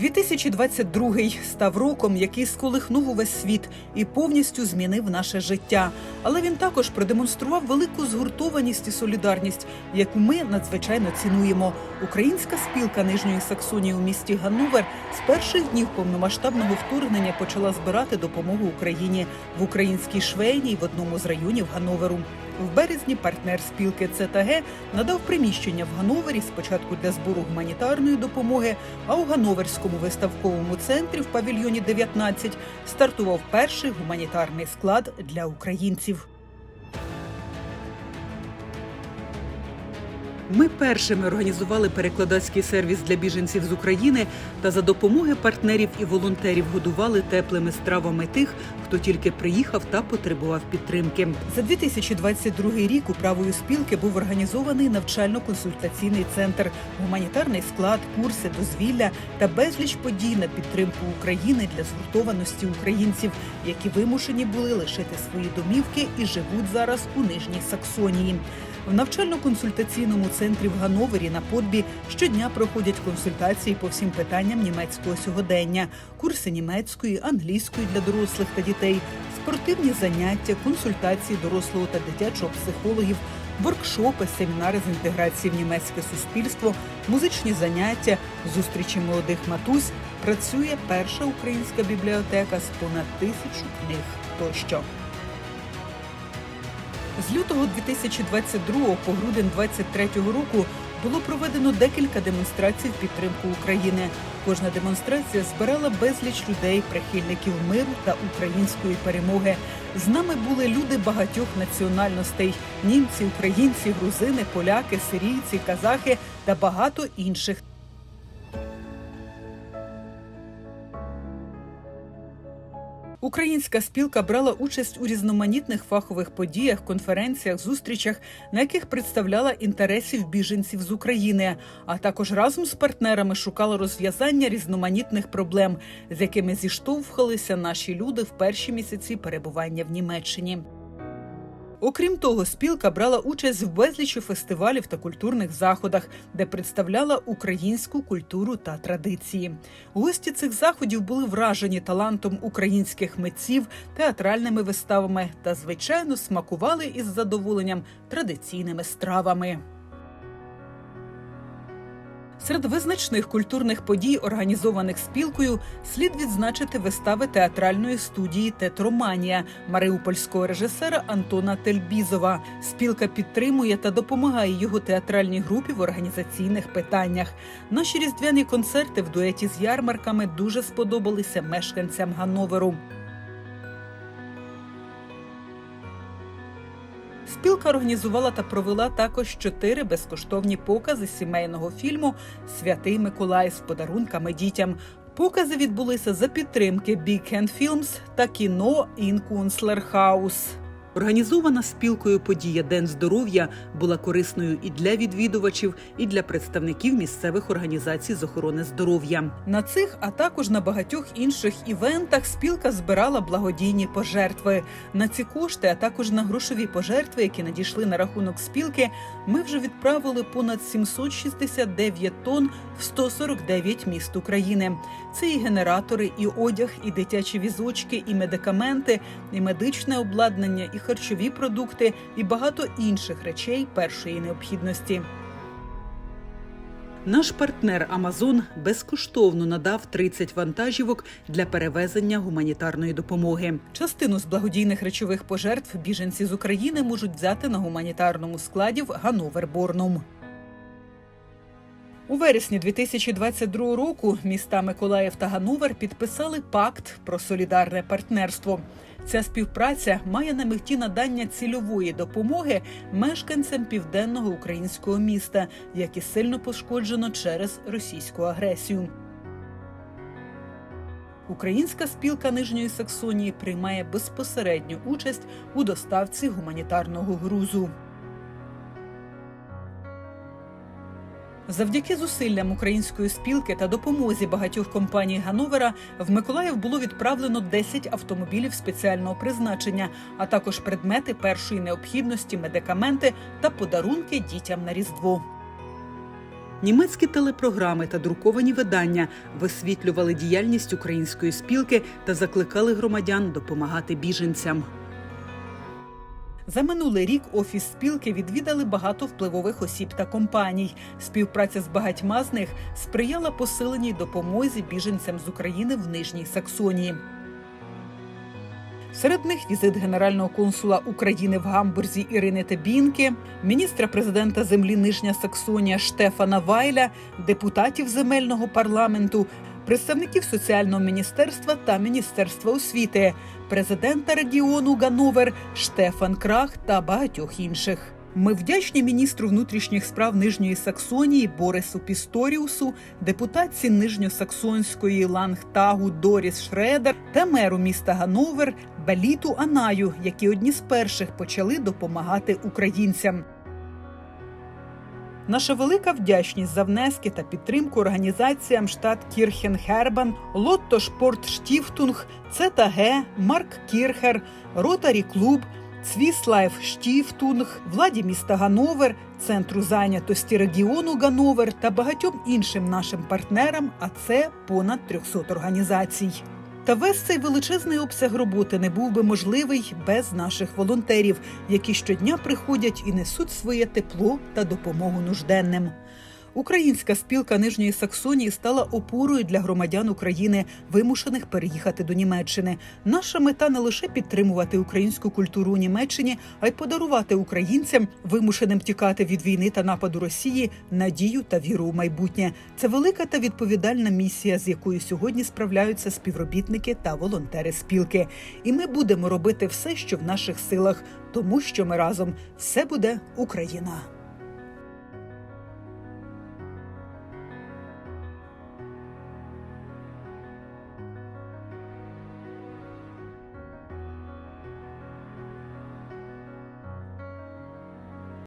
2022 став роком, який сколихнув увесь світ і повністю змінив наше життя. Але він також продемонстрував велику згуртованість і солідарність, яку ми надзвичайно цінуємо. Українська спілка Нижньої Саксонії у місті Ганновер з перших днів повномасштабного вторгнення почала збирати допомогу Україні в українській швейні в одному з районів Ганноверу. В березні партнер спілки ЦТГ надав приміщення в Гановері спочатку для збору гуманітарної допомоги, а у Гановерському виставковому центрі в павільйоні 19 стартував перший гуманітарний склад для українців. Ми першими організували перекладацький сервіс для біженців з України та за допомоги партнерів і волонтерів годували теплими стравами тих, хто тільки приїхав та потребував підтримки. За 2022 рік управою спілки був організований навчально-консультаційний центр, гуманітарний склад, курси, дозвілля та безліч подій на підтримку України для згуртованості українців, які вимушені були лишити свої домівки і живуть зараз у Нижній Саксонії. В навчально-консультаційному центрі в Гановері на подбі щодня проходять консультації по всім питанням німецького сьогодення, курси німецької, англійської для дорослих та дітей, спортивні заняття, консультації дорослого та дитячого психологів, воркшопи, семінари з інтеграції в німецьке суспільство, музичні заняття, зустрічі молодих матусь. Працює перша українська бібліотека з понад тисячу книг тощо. З лютого 2022 по грудень 2023 року було проведено декілька демонстрацій в підтримку України. Кожна демонстрація збирала безліч людей, прихильників миру та української перемоги. З нами були люди багатьох національностей: німці, українці, грузини, поляки, сирійці, казахи та багато інших. Українська спілка брала участь у різноманітних фахових подіях, конференціях, зустрічах, на яких представляла інтересів біженців з України, а також разом з партнерами шукала розв'язання різноманітних проблем, з якими зіштовхалися наші люди в перші місяці перебування в Німеччині. Окрім того, спілка брала участь в безлічі фестивалів та культурних заходах, де представляла українську культуру та традиції. Гості цих заходів були вражені талантом українських митців, театральними виставами та, звичайно, смакували із задоволенням традиційними стравами. Серед визначних культурних подій, організованих спілкою, слід відзначити вистави театральної студії Тетроманія маріупольського режисера Антона Тельбізова. Спілка підтримує та допомагає його театральній групі в організаційних питаннях. Наші різдвяні концерти в дуеті з ярмарками дуже сподобалися мешканцям Ганноверу. Спілка організувала та провела також чотири безкоштовні покази сімейного фільму Святий Миколай з подарунками дітям. Покази відбулися за підтримки Big Hand Films та кіно інкунслерхаус. Організована спілкою подія День здоров'я була корисною і для відвідувачів, і для представників місцевих організацій з охорони здоров'я. На цих, а також на багатьох інших івентах спілка збирала благодійні пожертви. На ці кошти, а також на грошові пожертви, які надійшли на рахунок спілки, ми вже відправили понад 769 тонн в 149 міст України. Це і генератори, і одяг, і дитячі візочки, і медикаменти, і медичне обладнання, і харчові продукти, і багато інших речей першої необхідності. Наш партнер Амазон безкоштовно надав 30 вантажівок для перевезення гуманітарної допомоги. Частину з благодійних речових пожертв біженці з України можуть взяти на гуманітарному складі в Гановер-Борнум. У вересні 2022 року міста Миколаїв та Ганновер підписали пакт про солідарне партнерство. Ця співпраця має на меті надання цільової допомоги мешканцям південного українського міста, яке сильно пошкоджено через російську агресію. Українська спілка Нижньої Саксонії приймає безпосередню участь у доставці гуманітарного грузу. Завдяки зусиллям української спілки та допомозі багатьох компаній Гановера в Миколаїв було відправлено 10 автомобілів спеціального призначення, а також предмети першої необхідності, медикаменти та подарунки дітям на різдво. Німецькі телепрограми та друковані видання висвітлювали діяльність української спілки та закликали громадян допомагати біженцям. За минулий рік офіс спілки відвідали багато впливових осіб та компаній. Співпраця з багатьма з них сприяла посиленій допомозі біженцям з України в Нижній Саксонії. Серед них візит генерального консула України в Гамбурзі Ірини Тебінки, міністра президента землі Нижня Саксонія Штефана Вайля, депутатів земельного парламенту, представників соціального міністерства та міністерства освіти, президента регіону Гановер Штефан Крах та багатьох інших. Ми вдячні міністру внутрішніх справ Нижньої Саксонії Борису Пісторіусу, депутатці Нижньосаксонської Лангтагу Доріс Шредер та меру міста Гановер Беліту Анаю, які одні з перших почали допомагати українцям. Наша велика вдячність за внески та підтримку організаціям штат Кірхен Хербан, Лотто Шпорт Штіфтунг, ЦТГ, Марк Кірхер, Ротарі Клуб, Цвіслайф Штіфтунг, владі міста Гановер, центру зайнятості регіону Гановер та багатьом іншим нашим партнерам, а це понад 300 організацій. Та весь цей величезний обсяг роботи не був би можливий без наших волонтерів, які щодня приходять і несуть своє тепло та допомогу нужденним. Українська спілка Нижньої Саксонії стала опорою для громадян України, вимушених переїхати до Німеччини. Наша мета не лише підтримувати українську культуру у Німеччині, а й подарувати українцям, вимушеним тікати від війни та нападу Росії, надію та віру у майбутнє. Це велика та відповідальна місія, з якою сьогодні справляються співробітники та волонтери спілки. І ми будемо робити все, що в наших силах, тому що ми разом все буде Україна.